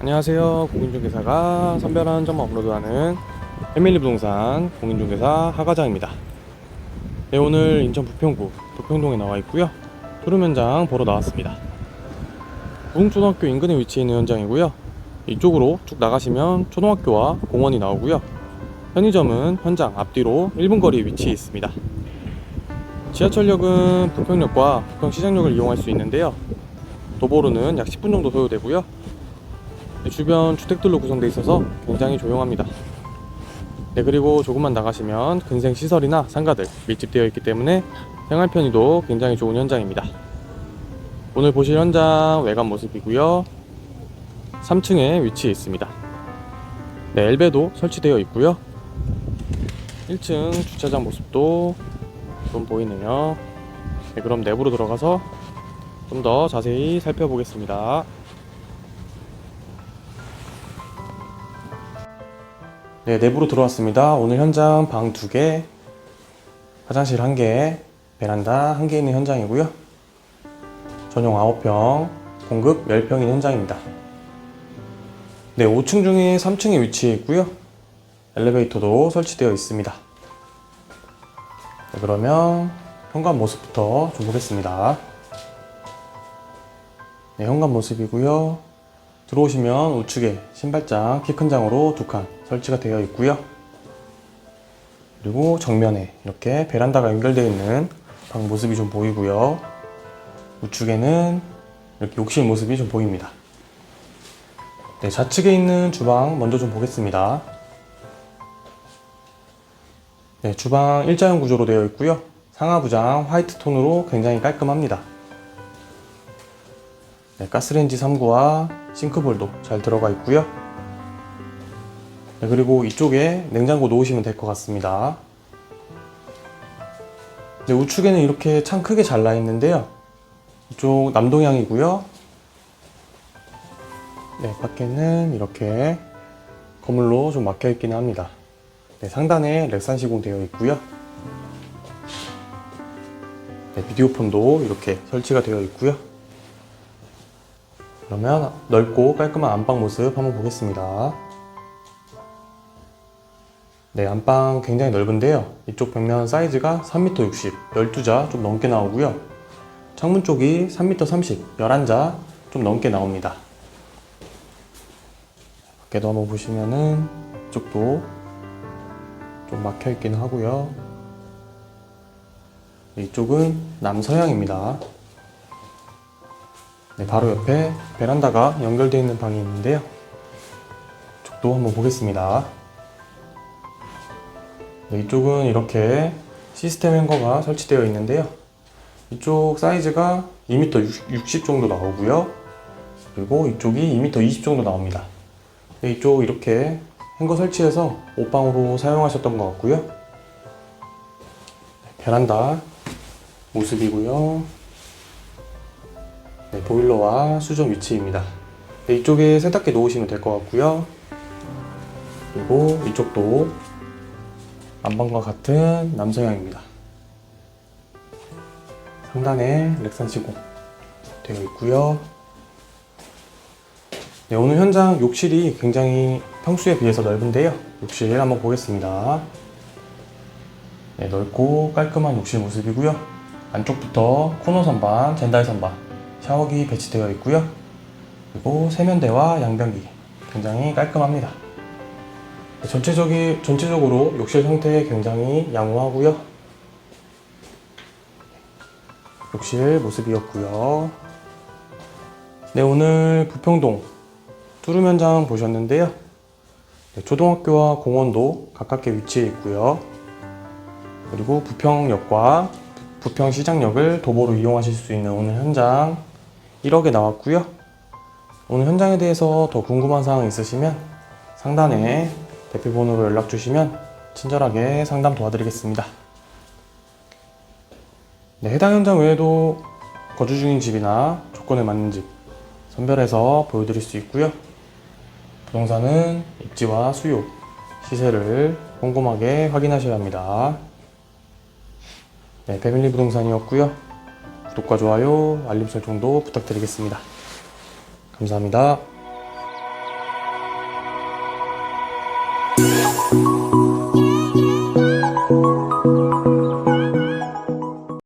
안녕하세요. 공인중개사가 선별한 점만 업로드하는 패밀리 부동산 공인중개사 하과장입니다. 네, 오늘 인천 부평구 부평동에 나와 있고요. 투룸 현장 보러 나왔습니다. 부흥초등학교 인근에 위치해 있는 현장이고요. 이쪽으로 쭉 나가시면 초등학교와 공원이 나오고요. 편의점은 현장 앞뒤로 1분 거리에 위치해 있습니다. 지하철역은 부평역과 부평시장역을 이용할 수 있는데요. 도보로는 약 10분 정도 소요되고요. 주변 주택들로 구성되어 있어서 굉장히 조용합니다. 네, 그리고 조금만 나가시면 근생 시설이나 상가들 밀집되어 있기 때문에 생활 편의도 굉장히 좋은 현장입니다. 오늘 보실 현장 외관 모습이고요. 3층에 위치해 있습니다. 네, 엘베도 설치되어 있고요. 1층 주차장 모습도 좀 보이네요. 네, 그럼 내부로 들어가서 좀 더 자세히 살펴보겠습니다. 네, 내부로 들어왔습니다. 오늘 현장 방 2개, 화장실 1개, 베란다 1개 있는 현장이고요. 전용 9평, 공급 10평인 현장입니다. 네, 5층 중에 3층에 위치해 있고요. 엘리베이터도 설치되어 있습니다. 네, 그러면 현관 모습부터 좀 보겠습니다. 네, 현관 모습이고요. 들어오시면 우측에 신발장, 키 큰 장으로 두 칸 설치가 되어 있고요. 그리고 정면에 이렇게 베란다가 연결되어 있는 방 모습이 좀 보이고요. 우측에는 이렇게 욕실 모습이 좀 보입니다. 네, 좌측에 있는 주방 먼저 좀 보겠습니다. 네, 주방 일자형 구조로 되어 있고요. 상하부장 화이트 톤으로 굉장히 깔끔합니다. 네, 가스레인지 3구와 싱크볼도 잘 들어가 있고요. 네, 그리고 이쪽에 냉장고 놓으시면 될 것 같습니다. 네, 우측에는 이렇게 창 크게 잘 나 있는데요. 이쪽 남동향이고요. 네, 밖에는 이렇게 거물로 좀 막혀 있기는 합니다. 네, 상단에 렉산 시공 되어 있고요. 네, 비디오폰도 이렇게 설치가 되어 있고요. 그러면 넓고 깔끔한 안방 모습 한번 보겠습니다. 네, 안방 굉장히 넓은데요. 이쪽 벽면 사이즈가 3m 60, 12자 좀 넘게 나오고요. 창문 쪽이 3m 30, 11자 좀 넘게 나옵니다. 밖에도 한번 보시면은 이쪽도 좀 막혀 있긴 하고요. 이쪽은 남서향입니다. 네, 바로 옆에 베란다가 연결되어 있는 방이 있는데요. 이쪽도 한번 보겠습니다. 네, 이쪽은 이렇게 시스템 행거가 설치되어 있는데요. 이쪽 사이즈가 2m 60 정도 나오고요. 그리고 이쪽이 2m 20 정도 나옵니다. 네, 이쪽 이렇게 행거 설치해서 옷방으로 사용하셨던 것 같고요. 네, 베란다 모습이고요. 네, 보일러와 수전 위치입니다. 네, 이쪽에 세탁기 놓으시면 될 것 같고요. 그리고 이쪽도 안방과 같은 남성향입니다. 상단에 렉산 시공 되어 있고요. 네, 오늘 현장 욕실이 굉장히 평수에 비해서 넓은데요. 욕실 한번 보겠습니다. 네, 넓고 깔끔한 욕실 모습이고요. 안쪽부터 코너 선반, 젠다이 선반, 샤워기 배치되어 있고요. 그리고 세면대와 양변기 굉장히 깔끔합니다. 네, 전체적이, 전체적으로 욕실 형태 굉장히 양호하고요. 욕실 모습이었고요. 네, 오늘 부평동 현장 보셨는데요. 네, 초등학교와 공원도 가깝게 위치해 있고요. 그리고 부평역과 부평시장역을 도보로 이용하실 수 있는 오늘 현장 1억에 나왔고요. 오늘 현장에 대해서 더 궁금한 사항 있으시면 상단에 대표 번호로 연락 주시면 친절하게 상담 도와드리겠습니다. 네, 해당 현장 외에도 거주 중인 집이나 조건에 맞는 집 선별해서 보여드릴 수 있고요. 부동산은 입지와 수요, 시세를 꼼꼼하게 확인하셔야 합니다. 네, 패밀리 부동산이었고요. 구독과 좋아요, 알림 설정도 부탁드리겠습니다. 감사합니다.